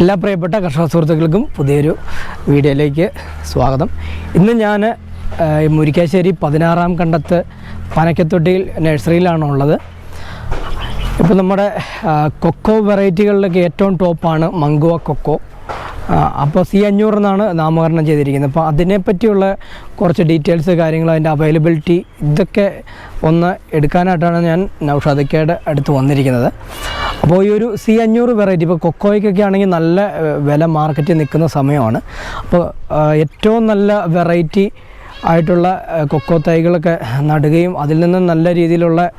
എല്ലാ പ്രിയപ്പെട്ട കർഷക സുഹൃത്തുക്കൾക്കും പുതിയൊരു വീഡിയോയിലേക്ക് സ്വാഗതം. ഇന്ന് ഞാൻ മുരിക്കാശ്ശേരി പതിനാറാം കണ്ടത്ത് പനക്കത്തൊട്ടിയിൽ നഴ്സറിയിലാണ് ഉള്ളത് ഇപ്പോൾ നമ്മുടെ കൊക്കോ വെറൈറ്റികളിലൊക്കെ ഏറ്റവും ടോപ്പാണ് മങ്കുവ കൊക്കോ. അപ്പോൾ സി അഞ്ഞൂറ് എന്നാണ് നാമകരണം ചെയ്തിരിക്കുന്നത്. അപ്പോൾ അതിനെപ്പറ്റിയുള്ള കുറച്ച് ഡീറ്റെയിൽസ് കാര്യങ്ങൾ അതിന്റെ അവൈലബിലിറ്റി ഇതൊക്കെ ഒന്ന് എടുക്കാനായിട്ടാണ് ഞാൻ നൗഷാദക്കയുടെ അടുത്ത് വന്നിരിക്കുന്നത്. അപ്പോൾ ഈ ഒരു സി അഞ്ഞൂറ് വെറൈറ്റി ഇപ്പോൾ കൊക്കോയ്ക്കൊക്കെ ആണെങ്കിൽ നല്ല വില മാർക്കറ്റിൽ നിൽക്കുന്ന സമയമാണ്. അപ്പോൾ ഏറ്റവും നല്ല വെറൈറ്റി ആയിട്ടുള്ള കൊക്കോ തൈകളൊക്കെ നടുകയും അതിൽ നിന്ന് നല്ല രീതിയിലുള്ള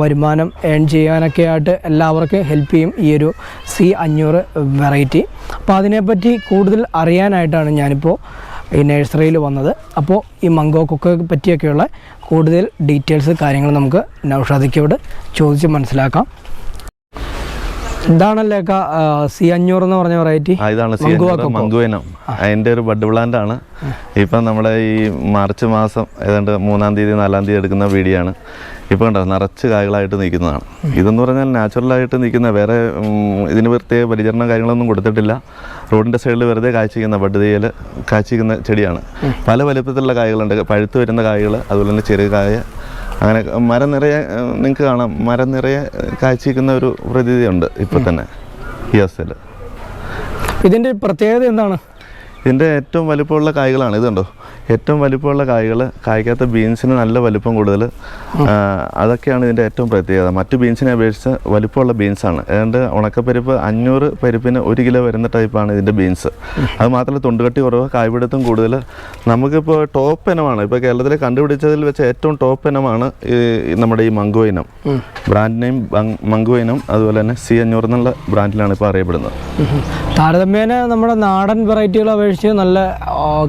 വരുമാനം ഏൺ ചെയ്യാനൊക്കെ ആയിട്ട് എല്ലാവർക്കും ഹെൽപ്പ് ചെയ്യും ഈ ഒരു സി അഞ്ഞൂറ് വെറൈറ്റി. അപ്പോൾ അതിനെപ്പറ്റി കൂടുതൽ അറിയാനായിട്ടാണ് ഞാനിപ്പോൾ ഈ നഴ്സറിയിൽ വന്നത്. അപ്പോൾ ഈ മംഗോ കൊക്കോയെ പറ്റിയൊക്കെയുള്ള കൂടുതൽ ഡീറ്റെയിൽസ് കാര്യങ്ങൾ നമുക്ക് നൗഷാദിക്കോട് ചോദിച്ച് മനസ്സിലാക്കാം. ഇതാണല്ലേ സി അഞ്ഞൂറ് എന്ന് പറഞ്ഞ വെറൈറ്റി ഇതാണ് സി മങ്കുവ അഞ്ഞൂറ് അതിന്റെ ഒരു ബഡ് പ്ലാന്റ് ആണ്. ഇപ്പം നമ്മുടെ ഈ മാർച്ച് മാസം ഏതാണ്ട് മൂന്നാം തീയതി നാലാം തീയതി എടുക്കുന്ന വീടിയാണ് ഇപ്പൊ കണ്ടോ നിറച്ച് കായകളായിട്ട് നിൽക്കുന്നതാണ്. ഇതെന്ന് പറഞ്ഞാൽ നാച്ചുറലായിട്ട് നിൽക്കുന്ന വേറെ ഇതിന് പ്രത്യേക പരിചരണം കാര്യങ്ങളൊന്നും കൊടുത്തിട്ടില്ല. റോഡിന്റെ സൈഡിൽ വെറുതെ കാഴ്ചയ്ക്കുന്ന ബഡ് തീയൽ കാഴ്ചയ്ക്കുന്ന ചെടിയാണ്. പല വലുപ്പത്തിലുള്ള കായകളുണ്ട്. പഴുത്ത് വരുന്ന കായകൾ അതുപോലെ തന്നെ ചെറിയ കായ അങ്ങനെ മരം നിറയെ നിങ്ങൾക്ക് കാണാം. മരം നിറയെ കാഴ്ചയ്ക്കുന്ന ഒരു പ്രതീതിയുണ്ട് ഇപ്പം തന്നെ. ഈ അവസ്ഥയിൽ ഇതിന്റെ പ്രത്യേകത എന്താണ്? ഇതിന്റെ ഏറ്റവും വലിപ്പമുള്ള കായ്കളാണ്. ഇത് കണ്ടോ ഏറ്റവും വലിപ്പമുള്ള കായ്കൾ കായ്ക്കാത്ത ബീൻസിന് നല്ല വലിപ്പം കൂടുതൽ. അതൊക്കെയാണ് ഇതിന്റെ ഏറ്റവും പ്രത്യേകത. മറ്റു ബീൻസിനെ അപേക്ഷിച്ച് വലിപ്പമുള്ള ബീൻസാണ്. ഏതാണ്ട് ഉണക്കപ്പരിപ്പ് അഞ്ഞൂറ് പരിപ്പിന് ഒരു കിലോ വരുന്ന ടൈപ്പാണ് ഇതിന്റെ ബീൻസ്. അത് മാത്രമല്ല തൊണ്ടുകട്ടി കുറവ് കായ്പിടുത്തം കൂടുതൽ. നമുക്കിപ്പോൾ ടോപ്പ് ഇനമാണ്. ഇപ്പോൾ കേരളത്തിൽ കണ്ടുപിടിച്ചതിൽ വെച്ച് ഏറ്റവും ടോപ്പ് ഇനമാണ് ഈ നമ്മുടെ ഈ മംഗോ ഇനം. ബ്രാൻഡ് നെയിം മംഗോ ഇനം അതുപോലെ തന്നെ സി അഞ്ഞൂറ് എന്നുള്ള ബ്രാൻഡിലാണ് ഇപ്പോൾ അറിയപ്പെടുന്നത്. താരതമ്യേന നമ്മുടെ നാടൻ വെറൈറ്റികളെ അപേക്ഷിച്ച് നല്ല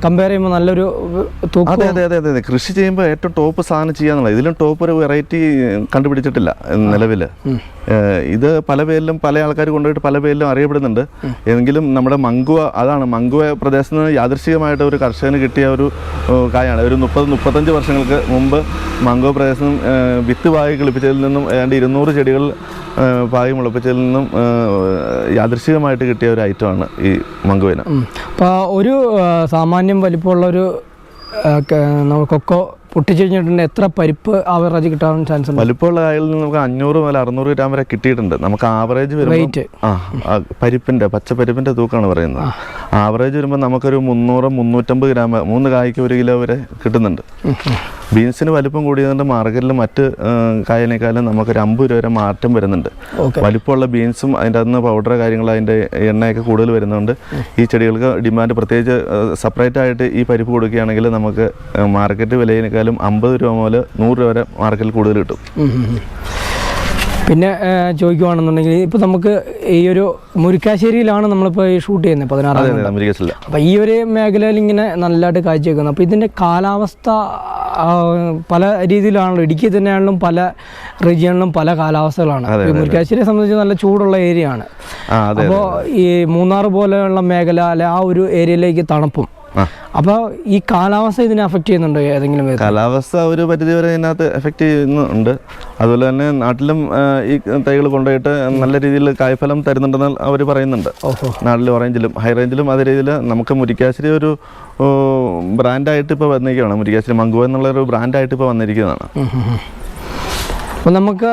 കമ്പയർ ചെയ്യുമ്പോൾ നല്ലൊരു അതെ അതെ അതെ അതെ കൃഷി ചെയ്യുമ്പോൾ ഏറ്റവും ടോപ്പ് സാധനം ചെയ്യാന്നുള്ളത്. ഇതിലും ടോപ്പ് ഒരു വെറൈറ്റി കണ്ടുപിടിച്ചിട്ടില്ല നിലവിൽ ഇത് പല പേരിലും പല ആൾക്കാർ കൊണ്ടുപോയിട്ട് പല പേരിലും അറിയപ്പെടുന്നുണ്ട്. എങ്കിലും നമ്മുടെ മങ്കുവ അതാണ് മങ്കുവ പ്രദേശത്ത് നിന്ന് യാദൃശികമായിട്ട് ഒരു കർഷകന് കിട്ടിയ ഒരു കായാണ്. ഒരു മുപ്പത് മുപ്പത്തഞ്ച് വർഷങ്ങൾക്ക് മുമ്പ് പ്രദേശത്ത് നിന്നും വിത്ത് പാകി കിളിപ്പിച്ചതിൽ നിന്നും ഏതാണ്ട് ഇരുന്നൂറ് ചെടികൾ പായി മുളപ്പിച്ചതിൽ നിന്നും യാദൃശികമായിട്ട് കിട്ടിയ ഒരു ഐറ്റമാണ് ഈ മങ്കുവിന അപ്പോൾ ഒരു സാമാന്യം വലിപ്പമുള്ള ഒരു കൊക്കോ പൊട്ടിച്ചു കഴിഞ്ഞിട്ടുണ്ടെങ്കിൽ എത്ര പരിപ്പ് ആവറേജ് കിട്ടാൻ ചാൻസ് ഉണ്ട്? വലുപ്പമുള്ള കായലിൽ നിന്ന് നമുക്ക് അഞ്ഞൂറ് മുതൽ അറുന്നൂറ് ഗ്രാം വരെ കിട്ടിയിട്ടുണ്ട്. നമുക്ക് ആവറേജ് വെയിറ്റ് ആ പരിപ്പിന്റെ പരിപ്പിന്റെ പച്ച പരിപ്പിന്റെ തൂക്കമാണ് പറയുന്നത് ആവറേജ് വരുമ്പോൾ നമുക്കൊരു മുന്നൂറ് മുന്നൂറ്റമ്പത് ഗ്രാം മൂന്ന് കായ്ക്ക് ഒരു കിലോ വരെ കിട്ടുന്നുണ്ട്. ബീൻസിന് വലിപ്പം കൂടിയതുകൊണ്ട് മാർക്കറ്റിൽ മറ്റ് കായലിനേക്കാളും നമുക്ക് നമുക്കൊരു അമ്പത് രൂപ വരെ മാറ്റം വരുന്നുണ്ട്. വലിപ്പമുള്ള ബീൻസും അതിന്റെ അകത്ത് പൗഡർ കാര്യങ്ങൾ അതിന്റെ എണ്ണയൊക്കെ കൂടുതൽ വരുന്നതുകൊണ്ട് ഈ ചെടികൾക്ക് ഡിമാൻഡ് പ്രത്യേകിച്ച് സെപ്പറേറ്റ് ആയിട്ട് ഈ പരിപ്പ് കൊടുക്കുകയാണെങ്കിൽ നമുക്ക് മാർക്കറ്റ് വിലയിനേക്കാളും അമ്പത് രൂപ മുതൽ നൂറ് രൂപ വരെ മാർക്കറ്റിൽ കൂടുതൽ കിട്ടും. പിന്നെ ചോദിക്കുവാണെന്നുണ്ടെങ്കിൽ ഇപ്പോൾ നമുക്ക് ഈ ഒരു മുരിക്കാശ്ശേരിയിലാണ് നമ്മളിപ്പോൾ ഈ ഷൂട്ട് ചെയ്യുന്നത് പതിനാറാം അപ്പോൾ ഈ ഒരു മേഖലയിൽ ഇങ്ങനെ നല്ലതായിട്ട് കാഴ്ച വെക്കുന്നത് അപ്പോൾ ഇതിന്റെ കാലാവസ്ഥ പല രീതിയിലാണല്ലോ. ഇടുക്കി തന്നെയാണെങ്കിലും പല റീജിയണിലും പല കാലാവസ്ഥകളാണ്. മുരിക്കാശ്ശേരിയെ സംബന്ധിച്ച് നല്ല ചൂടുള്ള ഏരിയ ആണ് അപ്പോ അപ്പോൾ ഈ മൂന്നാർ പോലെയുള്ള മേഖല അല്ലെ ആ ഒരു ഏരിയയിലേക്ക് തണുപ്പും. അപ്പോൾ ഈ കാലാവസ്ഥ ഇതിനെ അഫക്റ്റ് ചെയ്യുന്നുണ്ടോ ഏതെങ്കിലും കാലാവസ്ഥ ഒരു പരിധി വരെ ഇതിനകത്ത് എഫക്റ്റ് ചെയ്യുന്നുണ്ട്. അതുപോലെ തന്നെ നാട്ടിലും ഈ തൈകൾ കൊണ്ടുപോയിട്ട് നല്ല രീതിയിൽ കായ്ഫലം തരുന്നുണ്ടെന്ന് അവർ പറയുന്നുണ്ട്. നാട്ടിൽ ഓറഞ്ചിലും ഹൈ റേഞ്ചിലും അതേ രീതിയിൽ നമുക്ക് മുരിക്കാശ്ശേരി ഒരു ബ്രാൻഡായിട്ട് ഇപ്പോൾ വന്നിരിക്കുകയാണ്. മുരിക്കാശ്ശേരി മങ്കുവ എന്നുള്ളൊരു ബ്രാൻഡായിട്ട് ഇപ്പോൾ വന്നിരിക്കുന്നതാണ്. അപ്പോൾ നമുക്ക്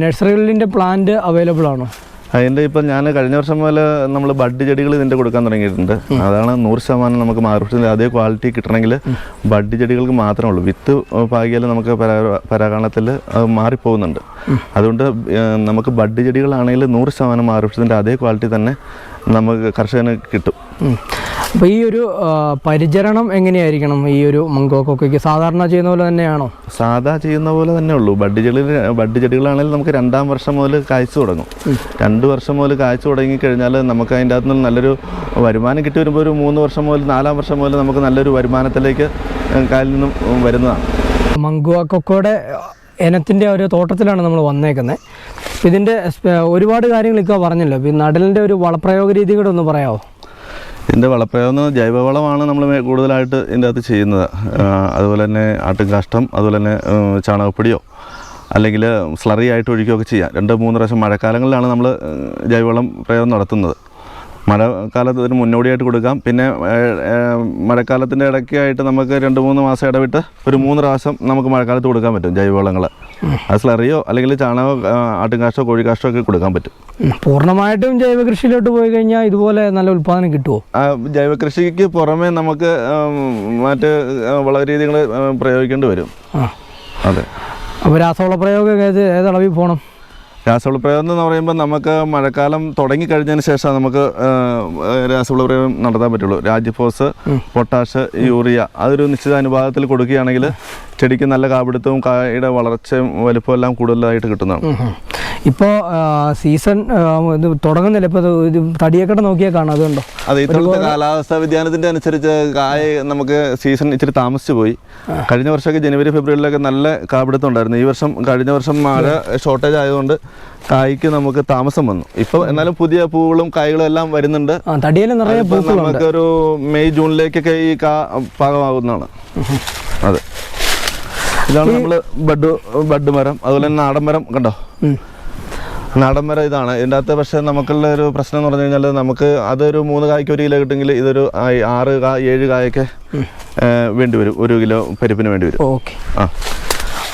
നഴ്സറികളിന്റെ പ്ലാന്റ് അവൈലബിൾ ആണോ? അതിന്റെ ഇപ്പം ഞാൻ കഴിഞ്ഞ വർഷം മുതൽ നമ്മൾ ബഡ് ചെടികൾ ഇതിന്റെ കൊടുക്കാൻ തുടങ്ങിയിട്ടുണ്ട്. അതാണ് നൂറ് ശതമാനം നമുക്ക് മാർക്കറ്റിൽ അതേ ക്വാളിറ്റി കിട്ടണമെങ്കിൽ ബഡ് ചെടികൾക്ക് മാത്രമേ ഉള്ളൂ. വിത്ത് പാകിയാൽ നമുക്ക് പരാ- പരാഗണത്തിൽ മാറിപ്പോകുന്നുണ്ട്. അതുകൊണ്ട് നമുക്ക് ബഡ് ചെടികളാണെങ്കിൽ നൂറ് ശതമാനം മാർക്കറ്റിന്റെ അതേ ക്വാളിറ്റി തന്നെ നമുക്ക് കർഷകന് കിട്ടും. അപ്പോൾ ഈ ഒരു പരിചരണം എങ്ങനെയായിരിക്കണം ഈ ഒരു മങ്കോ കൊക്കോയ്ക്ക് സാധാരണ ചെയ്യുന്ന പോലെ തന്നെയാണോ? സാധാ ചെയ്യുന്ന പോലെ തന്നെ ഉള്ളൂ. ബഡ് ചെടികൾ ബഡ് ചെടികളാണെങ്കിൽ നമുക്ക് രണ്ടാം വർഷം മുതൽ കായ്ച്ചു തുടങ്ങും. രണ്ട് വർഷം മുതൽ കായ്ച്ചു തുടങ്ങി കഴിഞ്ഞാൽ നമുക്ക് അതിന്റെ അകത്ത് നിന്ന് നല്ലൊരു വരുമാനം കിട്ടി വരുമ്പോൾ ഒരു മൂന്ന് വർഷം മുതൽ നാലാം വർഷം മുതൽ നമുക്ക് നല്ലൊരു വരുമാനത്തിലേക്ക് കാലിൽ നിന്നും വരുന്നതാണ്. മങ്കുവ കൊക്കോയുടെ ഇനത്തിന്റെ ഒരു തോട്ടത്തിലാണ് നമ്മൾ വന്നേക്കുന്നത് ഇതിന്റെ ഒരുപാട് കാര്യങ്ങൾ ഇപ്പോൾ പറഞ്ഞല്ലോ? ഈ നടലിന്റെ ഒരു വളപ്രയോഗ രീതി കൂടെ ഒന്ന് പറയാമോ ഇതിന്റെ വളപ്രയോഗം ജൈവവളമാണ് നമ്മൾ കൂടുതലായിട്ട് ഇതിന്റെ അകത്ത് ചെയ്യുന്നത്. അതുപോലെ തന്നെ ആട്ടുംകാഷ്ടം അതുപോലെ തന്നെ ചാണകപ്പൊടിയോ അല്ലെങ്കിൽ സ്ലറി ആയിട്ട് ഒഴിക്കുകയൊക്കെ ചെയ്യാം. രണ്ട് മൂന്ന് പ്രാവശ്യം മഴക്കാലങ്ങളിലാണ് നമ്മൾ ജൈവവളം പ്രയോഗം നടത്തുന്നത്. മഴക്കാലത്ത് ഒരു മുന്നോടിയായിട്ട് കൊടുക്കാം. പിന്നെ മഴക്കാലത്തിന്റെ ഇടയ്ക്കായിട്ട് നമുക്ക് രണ്ട് മൂന്ന് മാസം ഇടവിട്ട് ഒരു മൂന്ന് പ്രാവശ്യം നമുക്ക് മഴക്കാലത്ത് കൊടുക്കാൻ പറ്റും ജൈവവളങ്ങൾ അത് സ്ലറിയോ അല്ലെങ്കിൽ ചാണകമോ ആട്ടുംകാഷ്ടോ കോഴിക്കാഷ്ടോ ഒക്കെ കൊടുക്കാൻ പറ്റും. പൂർണമായിട്ടും ജൈവ കൃഷിയിലോട്ട് പോയി കഴിഞ്ഞാൽ ഇതുപോലെ നല്ല ഉൽപ്പാദനം കിട്ടുമോ ജൈവ കൃഷിക്ക് പുറമെ നമുക്ക് മറ്റ് വള രീതികൾ പ്രയോഗിക്കേണ്ടി വരും. അതെ. അപ്പോൾ രാസവള പ്രയോഗം ഏത് ഏതളവിൽ പോകണം രാസവള പ്രയോഗം എന്ന് പറയുമ്പോൾ നമുക്ക് മഴക്കാലം തുടങ്ങി കഴിഞ്ഞതിന് ശേഷം നമുക്ക് ആ, രാസവള പ്രയോഗം നടത്താൻ പറ്റുള്ളൂ. രാജ്യഫോസ് പൊട്ടാഷ് യൂറിയ അതൊരു നിശ്ചിത അനുപാതത്തിൽ കൊടുക്കുകയാണെങ്കിൽ ചെടിക്ക് നല്ല കാപിടുത്തവും കായയുടെ വളർച്ചയും വലുപ്പവും എല്ലാം കൂടുതലായിട്ട് കിട്ടുന്നതാണ്. ഇപ്പോൾ സീസൺ ഇത് തുടങ്ങുന്നില്ല. ഇപ്പോൾ തടിയക്കട നോക്കിയാൽ കാണാം. അതുകൊണ്ടോ? അത് ഇത്തരത്തെ കാലാവസ്ഥാ വ്യതിയാനത്തിന്റെ അനുസരിച്ച് കായ നമുക്ക് സീസൺ ഇച്ചിരി താമസിച്ചു പോയി. കഴിഞ്ഞ വർഷമൊക്കെ ജനുവരി ഫെബ്രുവരിയിലൊക്കെ നല്ല കാപിടുത്തം ഉണ്ടായിരുന്നു. ഈ വർഷം കഴിഞ്ഞ വർഷം മഴ ഷോർട്ടേജ് ആയതുകൊണ്ട് കായ്ക്ക് നമുക്ക് താമസം വന്നു. ഇപ്പൊ എന്നാലും പുതിയ പൂവുകളും കായ്കളും എല്ലാം വരുന്നുണ്ട്. ആ നിറയെ നമുക്ക് ഒരു നമുക്കൊരു മെയ് ജൂണിലേക്കൊക്കെ ഈ കാ പാകമാകുന്നതാണ്. അതെ. ഇതാണ് നമ്മൾ ബഡ് ബഡ് മരം അതുപോലെ തന്നെ നാടൻ മരം കണ്ടോ? നാടൻ മരം ഇതാണ്. ഇതിന്റെ അകത്ത് പക്ഷേ നമുക്കുള്ള ഒരു പ്രശ്നം എന്ന് പറഞ്ഞു കഴിഞ്ഞാൽ നമുക്ക് അതൊരു മൂന്ന് കായ്ക്ക് ഒരു കിലോ കിട്ടുമെങ്കിൽ ഇതൊരു ആറ് കാ ഏഴ് കായൊക്കെ വേണ്ടി വരും. ഒരു കിലോ പരിപ്പിന് വേണ്ടി വരും. ഓക്കെ. ആ.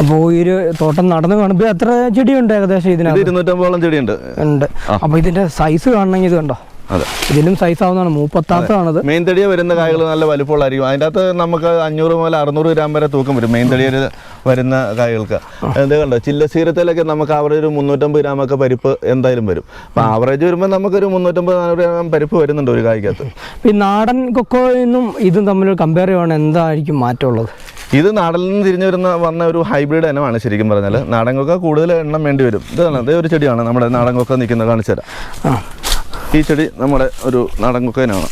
അപ്പോൾ ഈ ഒരു തോട്ടം നടന്നു കാണുമ്പോൾ എത്ര ചെടിയുണ്ട് ഏകദേശം ഇത് ഇതിനകത്ത് ഇരുന്നൂറ്റമ്പതോളം ചെടിയുണ്ട്. ഉണ്ട്. അപ്പോൾ ഇതിന്റെ സൈസ് കാണണമെങ്കിൽ ഇത് കണ്ടോ? ഇതിലും സൈസ് ആവുന്നതാണ്. മൂപ്പത്താത്തതാണത്. മെയിൻ തടിയ വരുന്ന കായകൾ നല്ല വലുപ്പമുള്ളതായിരിക്കും. അതിന്റെ അകത്ത് നമുക്ക് അഞ്ഞൂറ് മുതൽ അറുന്നൂറ് ഗ്രാം വരെ തൂക്കം വരും മെയിൻ തടിയ വരുന്ന കായകൾക്ക്. എന്ത് കണ്ടോ? ചില്ലസീരത്തിലൊക്കെ നമുക്ക് ആവറേജ് ഒരു മുന്നൂറ്റമ്പത് ഗ്രാം ഒക്കെ പരിപ്പ് എന്തായാലും വരും. അപ്പം ആവറേജ് വരുമ്പോൾ നമുക്കൊരു മുന്നൂറ്റമ്പത് നാനൂറ് ഗ്രാം പരിപ്പ് വരുന്നുണ്ട് ഒരു കായ്ക്കകത്ത്. ഈ നാടൻ കൊക്കോയിന്നും ഇതും തമ്മിൽ കമ്പയർ ചെയ്യുവാണ്. എന്തായിരിക്കും മാറ്റമുള്ളത്? ഇത് നാടനിൽ നിന്ന് തിരിഞ്ഞു വരുന്ന വന്ന ഒരു ഹൈബ്രിഡ് ഇനമാണ് ശരിക്കും പറഞ്ഞാൽ നാടൻ കൊക്ക കൂടുതൽ എണ്ണം വേണ്ടി വരും. ഇതാണ് അതേ ഒരു ചെടിയാണ് നമ്മുടെ നാടൻ കൊക്ക നിൽക്കുന്നത് കാണിച്ചു തരാം. ആ. ഈ ചെടി നമ്മുടെ ഒരു നാടൻ കൊക്കയിനാണ്.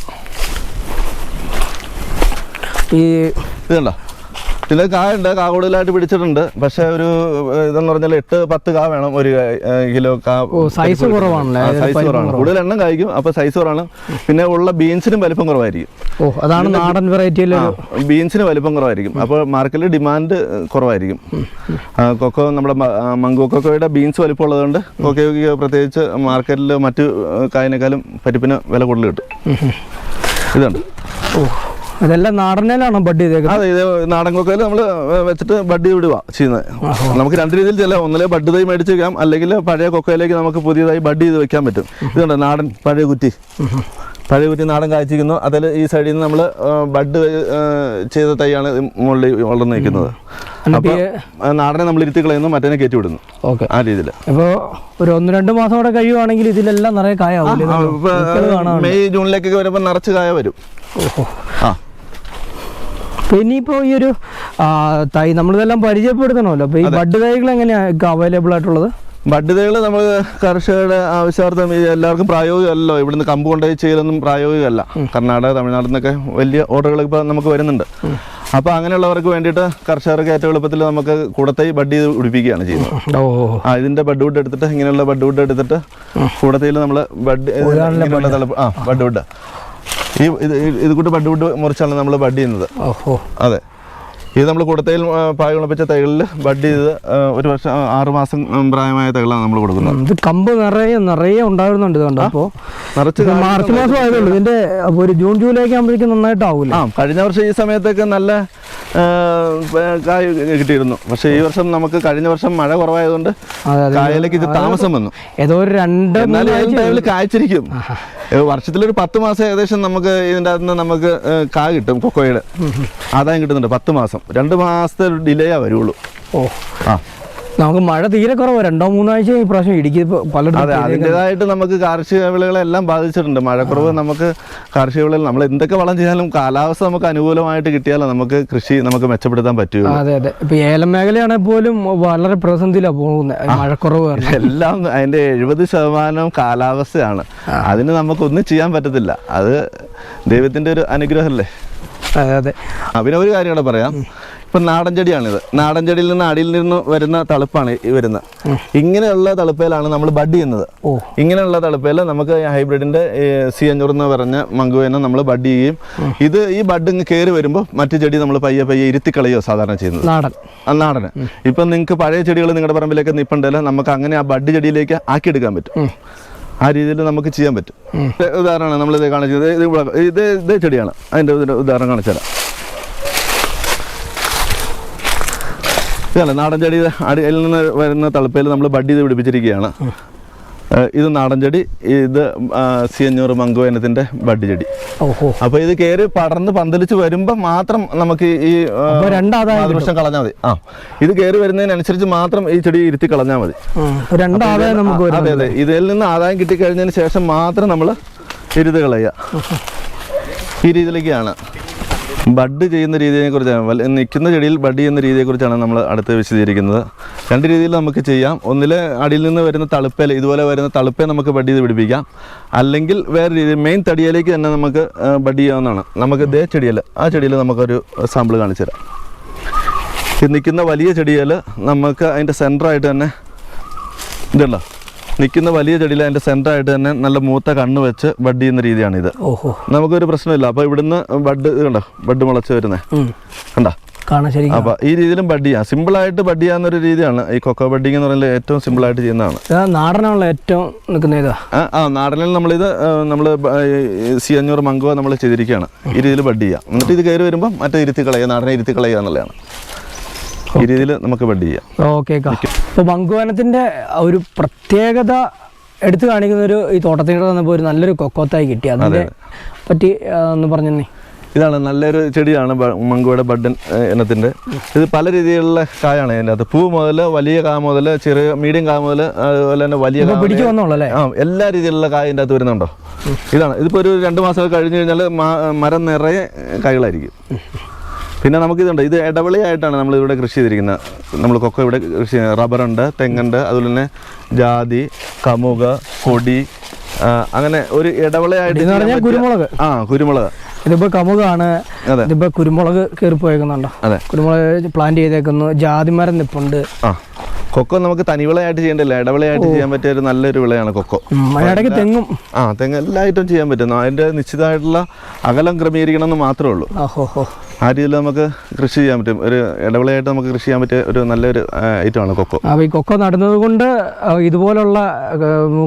ഈ ഇത് കണ്ടോ ഇതിൽ കായുണ്ട് കാ കൂടുതലായിട്ട് പിടിച്ചിട്ടുണ്ട്. പക്ഷെ ഒരു ഇതെന്ന് പറഞ്ഞാൽ എട്ട് പത്ത് കാ വേണം ഒരു കിലോ കാ സൈസ് കുറവാണല്ലേ? വലിപ്പം കുറവാണ്. കൂടുതൽ എണ്ണം കായ്ക്കും അപ്പൊ സൈസ് കുറവാണ്. പിന്നെ ഉള്ള ബീൻസിനും വലിപ്പം കുറവായിരിക്കും. ഓ അതാണ് നാടൻ വെറൈറ്റിയിൽ ബീൻസിന് വലിപ്പം കുറവായിരിക്കും. അപ്പോൾ മാർക്കറ്റിൽ ഡിമാൻഡ് കുറവായിരിക്കും. കൊക്കോ നമ്മുടെ മംഗോ കൊക്കോയുടെ ബീൻസ് വലിപ്പം ഉള്ളതുകൊണ്ട് കൊക്കോയ്ക്ക് പ്രത്യേകിച്ച് മാർക്കറ്റിൽ മറ്റു കായനേക്കാളും പരിപ്പിന് വില കൂടുതൽ കിട്ടും. ഇതുണ്ട്. ഓ ഇതെല്ലാം നാടനിലാണോ ബഡ് ചെയ്തേക്കുന്നത്? അതെ ഇത് നാടൻ കൊക്കയിൽ നമ്മൾ വെച്ചിട്ട് ബഡ് വിടുക ചെയ്യുന്നത്. നമുക്ക് രണ്ട് രീതിയിൽ ചില ഒന്നിലെ ബഡ് തൈ മേടിച്ച് വെക്കാം. അല്ലെങ്കിൽ പഴയ കൊക്കയിലേക്ക് നമുക്ക് പുതിയതായി ബഡ് ചെയ്ത് വെക്കാൻ പറ്റും. ഇതുണ്ട്? നാടൻ പഴയ കുറ്റി. പഴയ കുറ്റി നാടൻ കാഴ്ചിരിക്കുന്നു അതിൽ ഈ സൈഡിൽ നിന്ന് നമ്മൾ ബഡ് ചെയ്ത തൈയാണ് മുകളിൽ വളർന്നു നിൽക്കുന്നത് അപ്പോൾ നാടനെ നമ്മൾ ഇരുത്തി കളയുന്നു. മറ്റേനെ കയറ്റി വിടുന്നു. ഓക്കെ. ആ രീതിയിൽ അപ്പോൾ ഒരു ഒന്ന് രണ്ട് മാസം കൂടെ കഴിയുവാണെങ്കിൽ ഇതിലെല്ലാം നിറയെ കായ മെയ് ജൂണിലേക്കൊക്കെ വരുമ്പോൾ നിറച്ച് കായ വരും. ഓഹോ. ആ. ഇനിയിപ്പോൾ ഈ ഒരു തൈ നമ്മളിതെല്ലാം പരിചയപ്പെടുത്തണമല്ലോ. അപ്പോൾ ഈ ബഡ് തൈകൾ എങ്ങനെയാണ് അവൈലബിൾ ആയിട്ടുള്ളത്? ബഡ് തൈകൾ നമ്മൾ കർഷകരുടെ ആവശ്യാർത്ഥം എല്ലാവർക്കും പ്രായോഗികമല്ലോ ഇവിടുന്ന് കമ്പ് കൊണ്ടുപോയി ചെയ്യലൊന്നും പ്രായോഗികമല്ല. കർണാടക തമിഴ്നാട്ടിൽ നിന്നൊക്കെ വലിയ ഓർഡറുകൾ ഇപ്പോൾ നമുക്ക് വരുന്നുണ്ട്. അപ്പോൾ അങ്ങനെയുള്ളവർക്ക് വേണ്ടിയിട്ട് കർഷകർക്ക് ഏറ്റവും എളുപ്പത്തിൽ നമുക്ക് കൂടത്തൈ ബഡ് ചെയ്ത് ഉടിപ്പിക്കുകയാണ് ചെയ്യുന്നത്. ആ ഇതിന്റെ ബഡ് വുഡ് എടുത്തിട്ട് ഇങ്ങനെയുള്ള ബഡ് വുഡ് എടുത്തിട്ട് കൂടത്തയിൽ നമ്മൾ ബഡ് ആ ബഡ് വുഡ്. ഈ ഇത് ഇത് കൂട്ട് ബഡ് വുഡ് മുറിച്ചാണ് നമ്മൾ ബഡ് ചെയ്യുന്നത്. ഓഹോ. അതെ. ഇത് നമ്മൾ കൊടുത്തതിൽ പായ കുളപ്പിച്ച തൈകളിൽ ബഡ് ചെയ്ത് ഒരു വർഷം ആറ് മാസം പ്രായമായ തൈകളാണ് നമ്മൾ കൊടുക്കുന്നത്. ഇത് കമ്പ് നിറയെ നിറയെ ഇതുകൊണ്ട് കണ്ടോ? അപ്പോൾ നിറച്ച് മാർച്ച് മാസം ആയതുള്ളൂ ഇതിന്റെ ഒരു ജൂൺ ജൂലൈ ഒക്കെ ആകുമ്പോഴേക്കും നന്നായിട്ടാവില്ല ആ കഴിഞ്ഞ വർഷം ഈ സമയത്തൊക്കെ നല്ല കായ കിട്ടിയിരുന്നു. പക്ഷേ ഈ വർഷം നമുക്ക് കഴിഞ്ഞ വർഷം മഴ കുറവായതുകൊണ്ട് കായലേക്ക് ഇത് താമസം വന്നു. ഏതോ ഒരു രണ്ട് എന്നാലും കായ്ച്ചിരിക്കും. വർഷത്തിലൊരു പത്ത് മാസം ഏകദേശം നമുക്ക് ഇതിന്റെ അകത്ത് നിന്ന് നമുക്ക് കാ കിട്ടും കൊക്കോയുടെ. ആദായം കിട്ടുന്നുണ്ട് പത്ത് മാസം. രണ്ട് മാസത്തെ ഡിലേ വരുള്ളൂ. ഓ. ആ. നമുക്ക് മഴ തീരെ കുറവ്. രണ്ടോ മൂന്നാഴ്ച ഈ പ്രാവശ്യം ഇടുക്കി പല പലയിടത്തും അതെ അതിന്റെതായിട്ട് നമുക്ക് കാർഷിക വിളകളെല്ലാം ബാധിച്ചിട്ടുണ്ട്. മഴക്കുറവ് നമുക്ക് കാർഷിക വിളകൾ നമ്മൾ എന്തൊക്കെ വളം ചെയ്താലും കാലാവസ്ഥ നമുക്ക് അനുകൂലമായിട്ട് കിട്ടിയാലും നമുക്ക് കൃഷി നമുക്ക് മെച്ചപ്പെടുത്താൻ പറ്റുള്ളൂ അതെ അതെ. ഇപ്പൊ ഏലം മേഖലയാണെങ്കിൽ പോലും വളരെ പ്രതിസന്ധിയിലാണ് പോകുന്നത് മഴക്കുറവ് എല്ലാം അതിന്റെ എഴുപത് ശതമാനം കാലാവസ്ഥയാണ്. അതിന് നമുക്കൊന്നും ചെയ്യാൻ പറ്റത്തില്ല. അത് ദൈവത്തിന്റെ ഒരു അനുഗ്രഹമല്ലേ? അതെ അതെ. പിന്നെ ഒരു കാര്യം കൂടെ പറയാം. ഇപ്പൊ നാടൻ ചെടിയാണിത്. നാടൻ ചെടിയിൽ നിന്ന് അടിയിൽ നിന്ന് വരുന്ന തളിപ്പാണ് ഈ വരുന്നത് ഇങ്ങനെയുള്ള തളുപ്പയിലാണ് നമ്മൾ ബഡ് ചെയ്യുന്നത്. ഇങ്ങനെയുള്ള തളിപ്പയിൽ നമുക്ക് ഹൈബ്രിഡിന്റെ സി അഞ്ഞൂറ് എന്ന് പറഞ്ഞ മങ്കുവേനെ നമ്മൾ ബഡ് ചെയ്യും ഇത് ഈ ബഡ് ഇങ്ങ് കയറി വരുമ്പോൾ മറ്റു ചെടി നമ്മൾ പയ്യെ പയ്യെ ഇരുത്തി കളയോ സാധാരണ ചെയ്യുന്നത്. നാടൻ. നാടന്. ഇപ്പം നിങ്ങൾക്ക് പഴയ ചെടികൾ നിങ്ങളുടെ പറമ്പിലേക്ക് നിപ്പുണ്ടല്ലോ നമുക്ക് അങ്ങനെ ആ ബഡ് ചെടിയിലേക്ക് ആക്കിയെടുക്കാൻ പറ്റും. ആ രീതിയിൽ നമുക്ക് ചെയ്യാൻ പറ്റും. ഉദാഹരണമാണ് നമ്മൾ നമ്മളിത് കാണിച്ചത് ഇത് ഇത് ഇത് ചെടിയാണ്. അതിന്റെ ഉദാഹരണം കാണിച്ചു തരാം. ഇതല്ല നാടൻ ചെടി അടിയിൽ നിന്ന് വരുന്ന തളപ്പയിൽ നമ്മൾ ബഡ് ചെയ്ത് പിടിപ്പിച്ചിരിക്കുകയാണ്. ഇത് നാടൻ ചെടി ഇത് സി അഞ്ഞൂറ് മംഗോ ഇനത്തിന്റെ ബഡ് ചെടി. അപ്പൊ ഇത് കയറി പടർന്ന് പന്തലിച്ച് വരുമ്പോൾ മാത്രം നമുക്ക് ഈ മാതൃവൃക്ഷം കളഞ്ഞാൽ മതി. ആ ഇത് കയറി വരുന്നതിനനുസരിച്ച് മാത്രം ഈ ചെടി ഇരുത്തി കളഞ്ഞാൽ മതി. അതെ അതെ. ഇതിൽ നിന്ന് ആദായം കിട്ടിക്കഴിഞ്ഞതിന് ശേഷം മാത്രം നമ്മൾ ഇരുത് കളയുക. ഈ രീതിയിലേക്കാണ്. ബഡ് ചെയ്യുന്ന രീതിയെ കുറിച്ചാണ്. നിൽക്കുന്ന ചെടിയിൽ ബഡ് ചെയ്യുന്ന രീതിയെക്കുറിച്ചാണ് നമ്മൾ അടുത്ത് വിശദീകരിക്കുന്നത്. രണ്ട് രീതിയിൽ നമുക്ക് ചെയ്യാം. ഒന്നിൽ അടിയിൽ നിന്ന് വരുന്ന തളുപ്പേൽ ഇതുപോലെ വരുന്ന തളുപ്പേ നമുക്ക് ബഡ് ചെയ്ത് പിടിപ്പിക്കാം. അല്ലെങ്കിൽ വേറെ രീതി മെയിൻ തടിയിലേക്ക് തന്നെ നമുക്ക് ബഡ് ചെയ്യാവുന്നതാണ്. നമുക്ക് ദേ ചെടിയിൽ ആ ചെടിയിൽ നമുക്കൊരു സാമ്പിൾ കാണിച്ചു തരാം. നിൽക്കുന്ന വലിയ ചെടിയിൽ നമുക്ക് അതിന്റെ സെന്ററായിട്ട് തന്നെ ഇതുണ്ടോ നിൽക്കുന്ന വലിയ ചെടിയിൽ അതിന്റെ സെന്ററായിട്ട് തന്നെ നല്ല മൂത്ത കണ്ണ് വെച്ച് ബഡ് ചെയ്യുന്ന രീതിയാണ് ഇത് ഓഹോ. നമുക്കൊരു പ്രശ്നമില്ല. അപ്പോൾ ഇവിടുന്ന് ബഡ് ഇത് കണ്ടോ? ബഡ് മുളച്ച് വരുന്നത് ഉം. കണ്ടോ? അപ്പൊ ഈ രീതിയിലും ബഡ് ചെയ്യാം. സിമ്പിൾ ആയിട്ട് ബഡ് ചെയ്യാവുന്നൊരു രീതിയാണ് ഈ കൊക്കോ ബഡിങ് എന്ന് പറയുന്നത് ഏറ്റവും സിമ്പിൾ ആയിട്ട് ചെയ്യുന്നതാണ്. നാടനുള്ള ഏറ്റവും നിൽക്കുന്ന ആ നാടനിൽ നമ്മളിത് നമ്മൾ സി അഞ്ഞൂറ് മംഗോ നമ്മൾ ചെയ്തിരിക്കുകയാണ്. ഈ രീതിയിൽ ബഡ് ചെയ്യാം. എന്നിട്ട് ഇത് കയറി വരുമ്പോൾ മറ്റേ ഇരുത്തി കളയുക നാടനെ ഇരുത്തി കളയുക എന്നുള്ളതാണ്. ഈ രീതിയിൽ നമുക്ക് ബഡ് ചെയ്യാം. ഓക്കെ അപ്പോൾ മങ്കുവനത്തിന്റെ ഒരു പ്രത്യേകത എടുത്തു കാണിക്കുന്ന ഒരു ഈ തോട്ടത്തിൽ വന്നപ്പോൾ ഒരു നല്ലൊരു കൊക്കോത്തായി കിട്ടി. അതിനെ പറ്റി ഒന്ന് പറഞ്ഞേ ഇതാണ് നല്ലൊരു ചെടിയാണ് മങ്കുവയുടെ ബഡൻ ഇനത്തിന്റെ ഇത് പല രീതിയിലുള്ള കായാണ് അതിന്റെ അത് പൂ മുതൽ വലിയ കാ മുതൽ ചെറിയ മീഡിയം കാ മുതൽ അതുപോലെ തന്നെ വലിയ ആ എല്ലാ രീതിയിലുള്ള കായ ഇതിന്റെ അകത്ത് വരുന്നുണ്ടോ? ഇതാണ്. ഇതിപ്പോൾ ഒരു രണ്ട് മാസമൊക്കെ കഴിഞ്ഞ് കഴിഞ്ഞാൽ മരം നിറയെ കായ്കളായിരിക്കും. പിന്നെ നമുക്കിതുണ്ട്. ഇത് ഇടവിളയായിട്ടാണ് നമ്മൾ ഇവിടെ കൃഷി ചെയ്തിരിക്കുന്നത്. നമ്മൾ കൊക്കോ ഇവിടെ കൃഷി റബ്ബറുണ്ട് തെങ്ങുണ്ട് അതുപോലെ തന്നെ ജാതി കമുക കൊടി അങ്ങനെ ഒരു ഇടവിളയായിട്ട് കുരുമുളക്. ആ കുരുമുളക്. ഇതിപ്പോൾ കമുകാണ്. ഇതിപ്പോ കുരുമുളക് കയറി പോയേക്കുന്നുണ്ടോ? അതെ. കുരുമുളക് പ്ലാന്റ് ചെയ്തേക്കുന്നു. ജാതിമരം നിപ്പുണ്ട്. ആ. കൊക്കോ നമുക്ക് തനിവിളയായിട്ട് ചെയ്യണ്ടല്ല ഇടവിളയായിട്ട് ചെയ്യാൻ പറ്റിയ ഒരു നല്ലൊരു വിളയാണ് കൊക്കോ. ഇടയ്ക്ക് തെങ്ങും. ആ തെങ്ങ് എല്ലാ ഐറ്റവും ചെയ്യാൻ പറ്റും അതിന്റെ നിശ്ചിതമായിട്ടുള്ള അകലം ക്രമീകരിക്കണം എന്ന് മാത്രമേ ഉള്ളൂ. ആ രീതിയിൽ നമുക്ക് കൃഷി ചെയ്യാൻ പറ്റും. ഒരു ഇടവിളയായിട്ട് നമുക്ക് കൃഷി ചെയ്യാൻ പറ്റിയ ഒരു നല്ലൊരു ഐറ്റമാണ് കൊക്കോ. അപ്പോൾ ഈ കൊക്കോ നടുന്നത് കൊണ്ട് ഇതുപോലുള്ള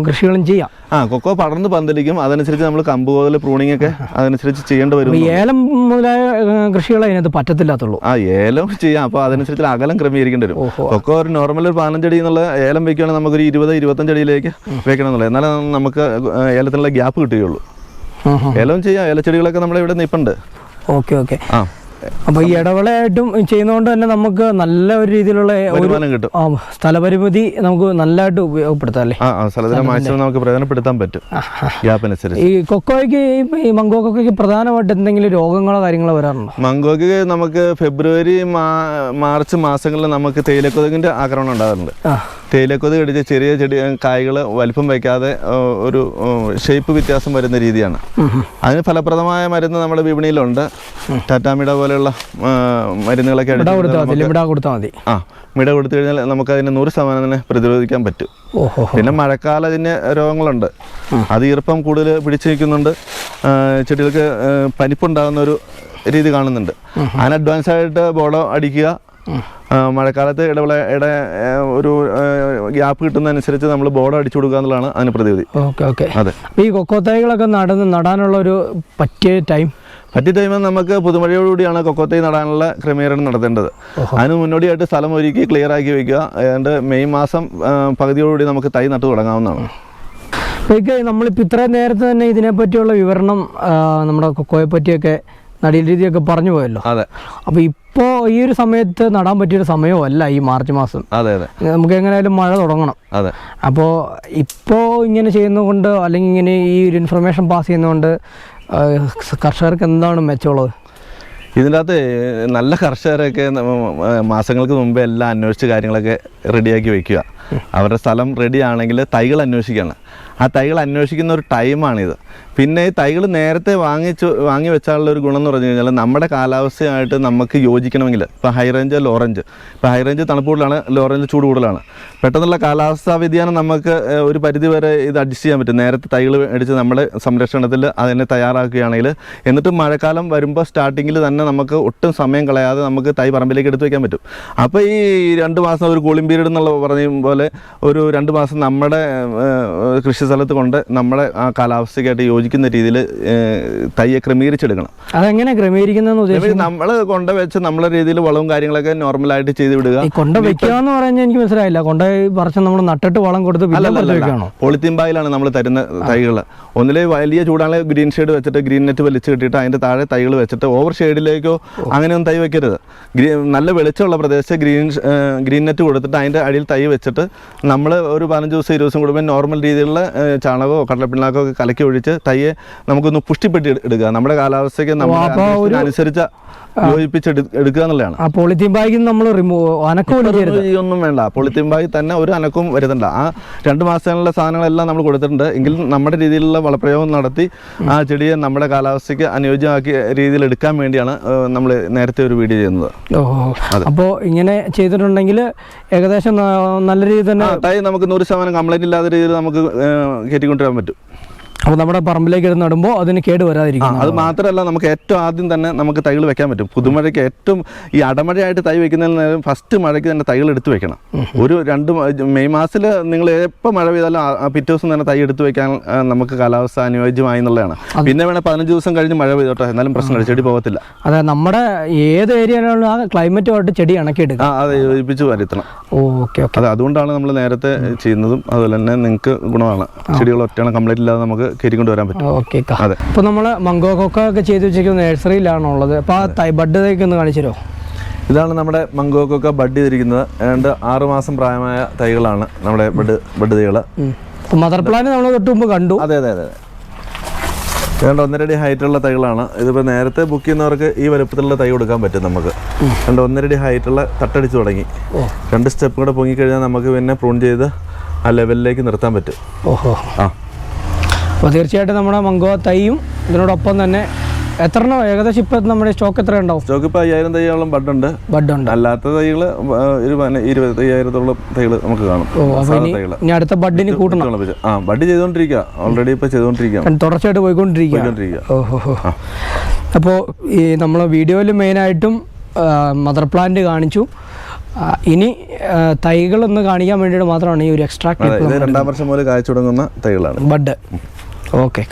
കൃഷികളും ചെയ്യാം. ആ കൊക്കോ പടർന്ന് പന്തലിക്കും. അതനുസരിച്ച് നമ്മൾ കമ്പ് പോലെ പ്രൂണിംഗ് ഒക്കെ അതനുസരിച്ച് ചെയ്യേണ്ടി വരും ഏലം മുതലായ കൃഷികൾ അതിനകത്ത് പറ്റത്തില്ലാത്തുള്ളൂ. ആ ഏലം ചെയ്യാം. അപ്പോൾ അതനുസരിച്ച് അകലം ക്രമീകരിക്കേണ്ടി വരും. കൊക്കോ ഒരു നോർമൽ ഒരു പതിനഞ്ചടി എന്നുള്ള ഏലം വെക്കുകയാണെങ്കിൽ നമുക്കൊരു ഇരുപത് ഇരുപത്തഞ്ചടിയിലേക്ക് വെക്കണം എന്നുള്ളത് എന്നാലേ നമുക്ക് ഏലത്തിനുള്ള ഗ്യാപ്പ് കിട്ടുകയുള്ളൂ. ഏലം ചെയ്യാം. ഏലച്ചെടികളൊക്കെ നമ്മുടെ ഇവിടെ നിൽപ്പുണ്ട് ഓക്കെ ഓക്കെ. ആ. അപ്പോൾ ഈ ഇടവേളയായിട്ടും ചെയ്യുന്നതുകൊണ്ട് തന്നെ നമുക്ക് നല്ല ഒരു രീതിയിലുള്ള കിട്ടും. സ്ഥലപരിമിതി നമുക്ക് നല്ലതായിട്ട് ഉപയോഗപ്പെടുത്താം അല്ലേ? സ്ഥലത്തിനെ മാക്സിമം നമുക്ക് പ്രയോജനപ്പെടുത്താൻ പറ്റും. ഈ കൊക്കോയ്ക്ക് ഈ- കൊക്കോയ്ക്ക് പ്രധാനമായിട്ട് എന്തെങ്കിലും രോഗങ്ങളോ കാര്യങ്ങളോ വരാറുണ്ടോ? മംഗോക്ക് നമുക്ക് ഫെബ്രുവരി മാർച്ച് മാസങ്ങളിൽ നമുക്ക് തേയിലക്കൊതുകിന്റെ ആക്രമണം ഉണ്ടാകാറുണ്ട്. ആ കടിച്ച ചെറിയ ചെടി കായ്കൾ വലിപ്പം വയ്ക്കാതെ ഒരു ഷേപ്പ് വ്യത്യാസം വരുന്ന രീതിയാണ്. അതിന് ഫലപ്രദമായ മരുന്ന് നമ്മുടെ വിപണിയിലുണ്ട്. ടാറ്റാമിട പോലെയുള്ള മരുന്നുകളൊക്കെ കൊടുത്താൽ മതി ആ മിട കൊടുത്തു കഴിഞ്ഞാൽ നമുക്ക് അതിനെ നൂറ് ശതമാനം തന്നെ പ്രതിരോധിക്കാൻ പറ്റും. പിന്നെ മഴക്കാലത്തിന് രോഗങ്ങളുണ്ട്. അത് ഈർപ്പം കൂടുതൽ പിടിച്ചു നിൽക്കുന്നുണ്ട് ചെടികൾക്ക് പനിപ്പുണ്ടാകുന്ന ഒരു രീതി കാണുന്നുണ്ട്. അതിന് അഡ്വാൻസ് ആയിട്ട് ബോളോ അടിക്കുക മഴക്കാലത്ത് ഇടവിള ഇട ഒരു ഗ്യാപ്പ് കിട്ടുന്നതനുസരിച്ച് നമ്മൾ ബോർഡ് അടിച്ചു കൊടുക്കുക എന്നുള്ളതാണ് അതിന് പ്രതിവിധി. Okay okay. അതെ. ഈ കൊക്കോ തൈകളൊക്കെ നടന്ന് നടാനുള്ള ഒരു പറ്റിയ ടൈം? പറ്റിയ ടൈമിൽ നമുക്ക് പുതുമഴയോടുകൂടിയാണ് കൊക്കോത്തൈ നടാനുള്ള ക്രമീകരണം നടത്തേണ്ടത്. അതിന് മുന്നോടിയായിട്ട് സ്ഥലം ഒരുക്കി ക്ലിയർ ആക്കി വെക്കുക. ഏതാണ്ട് മെയ് മാസം പകുതിയോടുകൂടി നമുക്ക് തൈ നട്ടു തുടങ്ങാവുന്നതാണ്. നമ്മളിപ്പോൾ ഇത്രയും നേരത്തെ തന്നെ ഇതിനെപ്പറ്റിയുള്ള വിവരണം നമ്മുടെ കൊക്കോയെ പറ്റിയൊക്കെ നടീൽ രീതിയൊക്കെ പറഞ്ഞു പോയല്ലോ. അതെ. അപ്പോൾ ഇപ്പോ ഈ ഒരു സമയത്ത് നടാൻ പറ്റിയൊരു സമയമല്ല ഈ മാർച്ച് മാസം. അതെ അതെ. നമുക്ക് എങ്ങനെയായാലും മഴ തുടങ്ങണം. അതെ. അപ്പോൾ ഇപ്പോ ഇങ്ങനെ ചെയ്യുന്നതുകൊണ്ട് അല്ലെങ്കിൽ ഇങ്ങനെ ഈ ഒരു ഇൻഫർമേഷൻ പാസ് ചെയ്യുന്നതുകൊണ്ട് കർഷകർക്ക് എന്താണ് മെച്ചമുള്ളത്? ഇതിന്റെ അകത്ത് നല്ല കർഷകരൊക്കെ മാസങ്ങൾക്ക് മുമ്പേ എല്ലാം അന്വേഷിച്ച് കാര്യങ്ങളൊക്കെ റെഡിയാക്കി വെക്കുക. അവരുടെ സ്ഥലം റെഡി ആണെങ്കിൽ തൈകൾ അന്വേഷിക്കുകയാണ് ആ തൈകൾ അന്വേഷിക്കുന്ന ഒരു ടൈമാണിത് പിന്നെ ഈ തൈകൾ നേരത്തെ വാങ്ങിച്ചു വാങ്ങി വെച്ചാലുള്ള ഒരു ഗുണം എന്ന് പറഞ്ഞു കഴിഞ്ഞാൽ നമ്മുടെ കാലാവസ്ഥയായിട്ട് നമുക്ക് യോജിക്കണമെങ്കിൽ ഇപ്പോൾ ഹൈ റേഞ്ച് ലോ റേഞ്ച് ഇപ്പോൾ ഹൈ റേഞ്ച് തണുപ്പ് കൂടുതലാണ് ലോറഞ്ച് ചൂട് കൂടുതലാണ്. പെട്ടെന്നുള്ള കാലാവസ്ഥാ വ്യതിയാനം നമുക്ക് ഒരു പരിധി വരെ ഇത് അഡ്ജസ്റ്റ് ചെയ്യാൻ പറ്റും. നേരത്തെ തൈകൾ അടിച്ച് നമ്മുടെ സംരക്ഷണത്തിൽ അതിനെ തയ്യാറാക്കുകയാണെങ്കിൽ എന്നിട്ട് മഴക്കാലം വരുമ്പോൾ സ്റ്റാർട്ടിങ്ങിൽ തന്നെ നമുക്ക് ഒട്ടും സമയം കളയാതെ നമുക്ക് തൈ പറമ്പിലേക്ക് എടുത്ത് വയ്ക്കാൻ പറ്റും. അപ്പോൾ ഈ രണ്ട് മാസം ഒരു കൂളിംഗ് പീരീഡ് എന്നുള്ള പറഞ്ഞ പോലെ ഒരു രണ്ട് മാസം നമ്മുടെ കൃഷി സ്ഥലത്ത് കൊണ്ട് നമ്മുടെ ആ കാലാവസ്ഥയ്ക്കായിട്ട് യോജിക്കുന്ന രീതിയിൽ തയ്യെ ക്രമീകരിച്ചെടുക്കണം. അതെങ്ങനെ ഉദ്ദേശിക്കുന്നത്? നമ്മൾ കൊണ്ട വെച്ച് നമ്മളെ രീതിയിൽ വളവും കാര്യങ്ങളൊക്കെ നോർമലായിട്ട് ചെയ്ത് വിടുക കൊണ്ട വെക്കുക എന്ന് പറഞ്ഞാൽ എനിക്ക് മനസ്സിലായില്ല. കൊണ്ട പറിച്ച് നമ്മൾ നട്ടിട്ട് വളം കൊടുത്ത് പോളിത്തീൻ ബായിലാണ് നമ്മൾ തരുന്ന തൈകൾ ഒന്നിലെ വലിയ ചൂടാണ് ഗ്രീൻ ഷെയ്ഡ് വെച്ചിട്ട് ഗ്രീൻ നെറ്റ് വലിച്ചു കെട്ടിയിട്ട് അതിന്റെ താഴെ തൈകൾ വെച്ചിട്ട് ഓവർ ഷെയ്ഡിലേക്കോ അങ്ങനെയൊന്നും തൈ വെക്കരുത്. നല്ല വെളിച്ചമുള്ള പ്രദേശത്ത് ഗ്രീൻ ഗ്രീൻ നെറ്റ് കൊടുത്തിട്ട് അതിന്റെ അടിയിൽ തൈ വെച്ചിട്ട് നമ്മൾ ഒരു പതിനഞ്ച് ദിവസം ഇരുപത് ദിവസം കൂടുമ്പോൾ നോർമൽ രീതിയിലുള്ള ചാണകമോ കടലപ്പിണ്ണാക്കോ ഒക്കെ കലക്കി ഒഴിച്ച് തയ്യെ നമുക്കൊന്ന് പുഷ്ടിപ്പെട്ടി എടുക്കുക. നമ്മുടെ കാലാവസ്ഥയ്ക്ക് നമ്മൾ അനുസരിച്ച് യോജിപ്പിച്ച് എടുക്കുക എന്നുള്ളതാണ്. ആ പോളിത്തീൻ ബാഗ് നമ്മൾ റിമൂവ് വേണ്ട. പോളിത്തീൻ ബാഗ് തന്നെ ഒരു അനക്കവും വരുന്നുണ്ട് ആ രണ്ട് മാസങ്ങളിലെ സാധനങ്ങളെല്ലാം നമ്മൾ കൊടുത്തിട്ടുണ്ട്. എങ്കിലും നമ്മുടെ രീതിയിലുള്ള വളപ്രയോഗം നടത്തി ആ ചെടിയെ നമ്മുടെ കാലാവസ്ഥയ്ക്ക് അനുയോജ്യമാക്കിയ രീതിയിൽ എടുക്കാൻ വേണ്ടിയാണ് നമ്മൾ നേരത്തെ ഒരു വീഡിയോ ചെയ്യുന്നത്. ഓഹോ അപ്പോൾ ഇങ്ങനെ ചെയ്തിട്ടുണ്ടെങ്കിൽ ഏകദേശം നല്ല രീതിയിൽ തന്നെ തൈ നമുക്ക് നൂറ് ശതമാനം കംപ്ലൈന്റ് ഇല്ലാത്ത രീതിയിൽ നമുക്ക് കയറ്റിക്കൊണ്ടുവരാൻ പറ്റും. അപ്പോൾ നമ്മുടെ പറമ്പിലേക്ക് ഇടുന്ന നടുമ്പോൾ അതിന് കേട് വരാതിരിക്കും അത് മാത്രമല്ല നമുക്ക് ഏറ്റവും ആദ്യം തന്നെ നമുക്ക് തൈകൾ വെക്കാൻ പറ്റും. പുതുമഴയ്ക്ക് ഏറ്റവും ഈ അടമഴയായിട്ട് തൈ വെക്കുന്നതിന് നേരം ഫസ്റ്റ് മഴയ്ക്ക് തന്നെ തൈകൾ എടുത്തു വെക്കണം. ഒരു രണ്ട് മെയ് മാസത്തിൽ നിങ്ങൾ എപ്പോൾ മഴ പെയ്താലും പിറ്റേ ദിവസം തന്നെ തൈ എടുത്തു വെക്കാൻ നമുക്ക് കാലാവസ്ഥ അനുയോജ്യമായി എന്നുള്ളതാണ്. പിന്നെ വേണേൽ പതിനഞ്ച് ദിവസം കഴിഞ്ഞ് മഴ പെയ്തോട്ടെ എന്നാലും പ്രശ്നമില്ല ചെടി പോകത്തില്ല. അതെ നമ്മുടെ ഏത് ഏരിയയിലുള്ള ആ ക്ലൈമറ്റുമായിട്ട് ചെടി ഇണക്കിയെടുക്കുക അത് യോജിപ്പിച്ച് വരുത്തണം ഓക്കെ ഓക്കെ. അത് അതുകൊണ്ടാണ് നമ്മൾ നേരത്തെ ചെയ്യുന്നതും അതുപോലെ തന്നെ നിങ്ങൾക്ക് ഗുണമാണ്. ചെടികൾ ഒറ്റയാണ് കംപ്ലീറ്റ് ഇല്ലാതെ നമുക്ക് കയറ്റിക്കൊണ്ട് വരാൻ പറ്റും. ഓക്കെ അതെ. ഇപ്പോൾ നമ്മൾ മംഗോ കൊക്ക ഒക്കെ ചെയ്ത് വെച്ചിരിക്കുന്ന നഴ്സറിയിലാണോ ഉള്ളത് അപ്പോൾ ആ തൈ ബഡ് തൈക്ക് ഒന്ന് കാണിച്ചു തരുമോ ഇതാണ് നമ്മുടെ മംഗോക്കൊക്കെ ബഡ് ചെയ്തിരിക്കുന്നത്. ഏതാണ്ട് ആറ് മാസം പ്രായമായ തൈകളാണ് നമ്മുടെ ബഡ് ബഡ് തൈകൾ മദർ പ്ലാന്റ് നമ്മൾ തൊട്ട് മുമ്പ് കണ്ടു. അതെ അതെ അതെ ഏതാണ്ട് ഒന്നരടി ഹൈറ്റുള്ള തൈകളാണ്. ഇതിപ്പോൾ നേരത്തെ ബുക്ക് ചെയ്യുന്നവർക്ക് ഈ വലുപ്പത്തിലുള്ള തൈ കൊടുക്കാൻ പറ്റും നമുക്ക്. രണ്ട് ഒന്നരടി ഹൈറ്റുള്ള തട്ടടിച്ച് തുടങ്ങി. രണ്ട് സ്റ്റെപ്പ് കൂടെ പൊങ്ങിക്കഴിഞ്ഞാൽ നമുക്ക് പിന്നെ പ്രൂൺ ചെയ്ത് ആ ലെവലിലേക്ക് നിർത്താൻ പറ്റും. ഓഹോ. ആ. അപ്പോൾ തീർച്ചയായിട്ടും നമ്മുടെ മംഗോ തൈയും ഇതിനോടൊപ്പം തന്നെ എത്ര എണ്ണം ഏകദേശം ഇപ്പം നമ്മുടെ സ്റ്റോക്ക് എത്ര ഉണ്ടാവും സ്റ്റോക്ക് ഇപ്പോൾ അയ്യായിരം തൈയോളം ബഡുണ്ട്. ബഡ് ഉണ്ട് അല്ലാത്ത തൈകൾ ഒരു ഇരുപത്തി അയ്യായിരത്തോളം തൈകൾ നമുക്ക് കാണും. ഇനി അടുത്ത ബഡിന് കൂട്ടണം. ആ ബഡ് ചെയ്തുകൊണ്ടിരിക്കുക ഓൾറെഡി ഇപ്പോൾ ചെയ്തുകൊണ്ടിരിക്കുകയാണ് തുടർച്ചയായിട്ട് പോയിക്കൊണ്ടിരിക്കുക ഓഹോ അപ്പോൾ ഈ നമ്മളെ വീഡിയോയിൽ മെയിനായിട്ടും മദർ പ്ലാന്റ് കാണിച്ചു. ഇനി തൈകളൊന്ന് കാണിക്കാൻ വേണ്ടിയിട്ട് മാത്രമാണ് ഈ ഒരു എക്സ്ട്രാക്ട് രണ്ടാം വർഷം മുതൽ കായ്ച്ചു തുടങ്ങുന്ന തൈകളാണ്. ബഡ്. ഓക്കെ